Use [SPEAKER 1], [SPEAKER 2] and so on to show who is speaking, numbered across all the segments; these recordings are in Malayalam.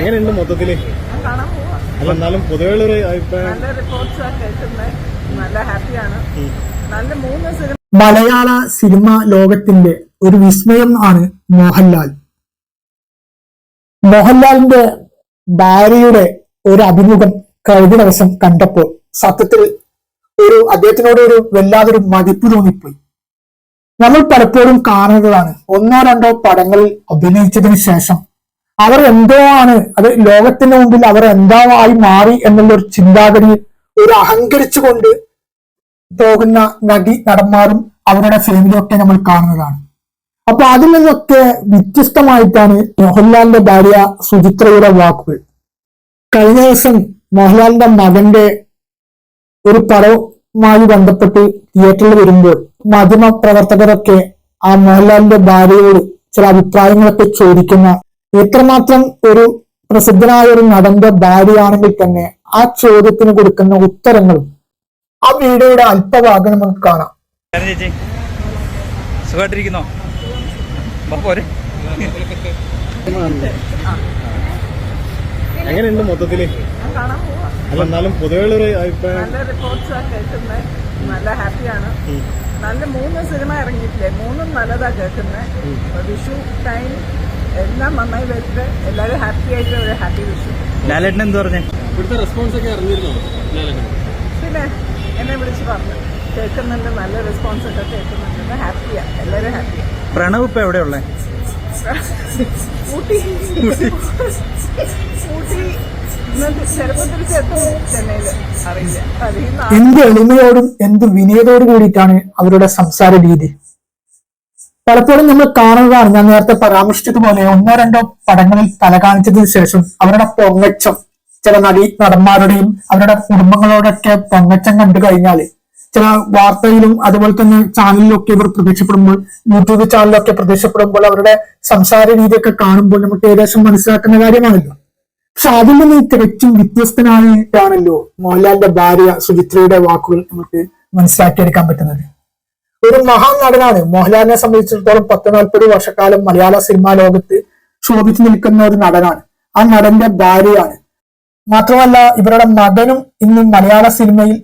[SPEAKER 1] എങ്ങനെയുണ്ട്
[SPEAKER 2] മൊത്തത്തിൽ?
[SPEAKER 1] അല്ല എന്നാലും പൊതുവെയുള്ള ഒരു അഭിപ്രായം.
[SPEAKER 2] നല്ല റിപ്പോർട്ട്സ് ആ കേൾക്കുന്നത് നല്ല ഹാപ്പിയാണ് നല്ല മൂന്ന് സിനിമ
[SPEAKER 3] മലയാള സിനിമ ലോകത്തിന്റെ ഒരു വിസ്മയം ആണ് മോഹൻലാൽ. മോഹൻലാലിന്റെ ഭാര്യയുടെ ഒരു അഭിമുഖം കഴിഞ്ഞ ദിവസം കണ്ടപ്പോൾ സത്യത്തിൽ ഒരു അദ്ദേഹത്തിനോട് ഒരു വല്ലാതൊരു മതിപ്പ് തോന്നിപ്പോയി. നമ്മൾ പലപ്പോഴും കാണുന്നതാണ് ഒന്നോ രണ്ടോ പടങ്ങളിൽ അഭിനയിച്ചതിന് ശേഷം അവർ എന്തോ ആണ് അത് ലോകത്തിന്റെ മുമ്പിൽ അവർ എന്തോ ആയി മാറി എന്നുള്ള ഒരു ചിന്താഗതി ഒരു അഹങ്കരിച്ചുകൊണ്ട് പോകുന്ന നടി നടന്മാരും അവരുടെ ഫാമിലിയൊക്കെ നമ്മൾ കാണുന്നതാണ്. അപ്പൊ അതിൽ നിന്നൊക്കെ വ്യത്യസ്തമായിട്ടാണ് മോഹൻലാലിന്റെ ഭാര്യ സുചിത്രയുടെ വാക്കുകൾ. കഴിഞ്ഞ ദിവസം മോഹൻലാലിന്റെ മകന്റെ ഒരു പടവുമായി ബന്ധപ്പെട്ട് തിയേറ്ററിൽ വരുമ്പോൾ മാധ്യമ പ്രവർത്തകരൊക്കെ ആ മോഹൻലാലിന്റെ ഭാര്യയോട് ചില അഭിപ്രായങ്ങളൊക്കെ ചോദിക്കുന്ന എത്രമാത്രം ഒരു പ്രസിദ്ധനായ ഒരു നടന്റെ ഭാര്യയാണെങ്കിൽ തന്നെ ആ ചോദ്യത്തിന് കൊടുക്കുന്ന ഉത്തരങ്ങളും ആ വീഡിയോയുടെ അല്പഭാഗം നമുക്ക് കാണാം.
[SPEAKER 4] ചേച്ചി സുഖമായിട്ടിരിക്കുന്നോ വാ പോരെ.
[SPEAKER 1] എങ്ങനെയുണ്ട്
[SPEAKER 2] മൊത്തത്തിൽ?
[SPEAKER 1] അല്ല എന്നാലും പൊതുവെയുള്ള ഒരു അഭിപ്രായം.
[SPEAKER 2] നല്ല റിപ്പോർട്ട്സ് ആ കേൾക്കുന്നത് നല്ല ഹാപ്പിയാണ് നല്ല മൂന്ന് സിനിമ ഇറങ്ങിയിട്ടില്ലേ? മൂന്നും നല്ലതാ കേൾക്കുന്നത് വിഷു ടൈം എല്ലാം നന്നായി വെച്ചിട്ട് എല്ലാവരും ഹാപ്പി ആയിട്ട് ഒരു ഹാപ്പി വിഷു
[SPEAKER 4] ലാലേട്ടൻ എന്ത് പറഞ്ഞേ?
[SPEAKER 1] ഇവിടുത്തെ റെസ്പോൺസ് ഒക്കെ അറിഞ്ഞിരുന്നോ?
[SPEAKER 2] പിന്നെ എന്നെ വിളിച്ച് പറഞ്ഞു. കേൾക്കുന്നുണ്ട് നല്ല റെസ്പോൺസ് ഒക്കെ കേൾക്കുന്നുണ്ട്. ഹാപ്പിയാ എല്ലാവരും ഹാപ്പിയാ
[SPEAKER 4] പ്രണവ് ഇപ്പൊ എവിടെയുള്ളേ
[SPEAKER 2] ഊട്ടി. ഊട്ടി.
[SPEAKER 3] എന്ത് എളിമയോടും എന്ത് വിനയതോടും കൂടിയിട്ടാണ് അവരുടെ സംസാര രീതി പലപ്പോഴും നമ്മൾ കാണുന്നതാണ്. ഞാൻ നേരത്തെ പരാമർശിച്ചതുപോലെ ഒന്നോ രണ്ടോ പടങ്ങളിൽ തല കാണിച്ചതിന് ശേഷം അവരുടെ പൊങ്ങച്ചം ചില നടി നടന്മാരുടെയും അവരുടെ കുടുംബങ്ങളോടൊക്കെ പൊങ്ങച്ചം കണ്ടു കഴിഞ്ഞാൽ ചില വാർത്തയിലും അതുപോലെ തന്നെ ചാനലിലും ഒക്കെ ഇവർ പ്രത്യക്ഷപ്പെടുമ്പോൾ യൂട്യൂബ് ചാനലിലൊക്കെ പ്രത്യക്ഷപ്പെടുമ്പോൾ അവരുടെ സംസാര രീതിയൊക്കെ കാണുമ്പോൾ നമുക്ക് ഏകദേശം മനസ്സിലാക്കുന്ന കാര്യമാണല്ലോ. പക്ഷെ അതിൽ നിന്ന് തികച്ചും വ്യത്യസ്തനായിട്ടാണല്ലോ മോഹൻലാലിന്റെ ഭാര്യ സുചിത്രയുടെ വാക്കുകൾ നമുക്ക് മനസ്സിലാക്കിയെടുക്കാൻ പറ്റുന്നത്. ഒരു മഹാൻ നടനാണ്. മോഹൻലാലിനെ സംബന്ധിച്ചിടത്തോളം പത്ത് നാൽപ്പത് വർഷക്കാലം മലയാള സിനിമാ ലോകത്ത് ശോഭിച്ചു നിൽക്കുന്ന ഒരു നടനാണ്. ആ നടന്റെ ഭാര്യയാണ്. മാത്രമല്ല ഇവരുടെ മകനും ഇന്ന് മലയാള സിനിമയിൽ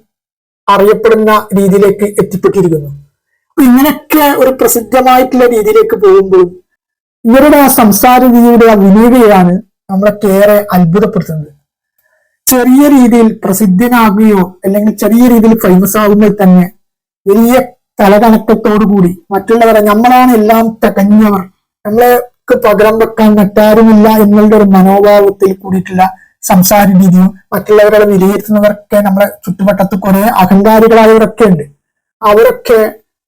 [SPEAKER 3] അറിയപ്പെടുന്ന രീതിയിലേക്ക് എത്തിപ്പെട്ടിരിക്കുന്നു. അപ്പൊ ഇങ്ങനെയൊക്കെ ഒരു പ്രസിദ്ധമായിട്ടുള്ള രീതിയിലേക്ക് പോകുമ്പോഴും ഇവരുടെ ആ സംസാര രീതിയുടെ ആ വിനീതയാണ് നമ്മളൊക്കെ ഏറെ അത്ഭുതപ്പെടുത്തുന്നത്. ചെറിയ രീതിയിൽ പ്രസിദ്ധനാകുകയോ അല്ലെങ്കിൽ ചെറിയ രീതിയിൽ ഫേമസ് ആകുമ്പോൾ തന്നെ വലിയ തലകണക്കത്തോടുകൂടി മറ്റുള്ളവരെ നമ്മളാണ് എല്ലാം തികഞ്ഞവർ. നമ്മൾക്ക് പകരം വെക്കാൻ മറ്റാരുമില്ല എന്നുള്ള ഒരു മനോഭാവത്തിൽ കൂടിയിട്ടുള്ള സംസാര രീതിയും മറ്റുള്ളവരെ വിലയിരുത്തുന്നവരൊക്കെ നമ്മളെ ചുറ്റുവട്ടത്ത് കുറെ അഹങ്കാരികളായവരൊക്കെ ഉണ്ട്. അവരൊക്കെ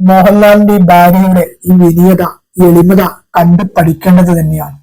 [SPEAKER 3] മോഹൻലാലിന്റെ ഭാര്യയുടെ ഈ വലിയത എളിമത കണ്ടു പഠിക്കേണ്ടത് തന്നെയാണ്.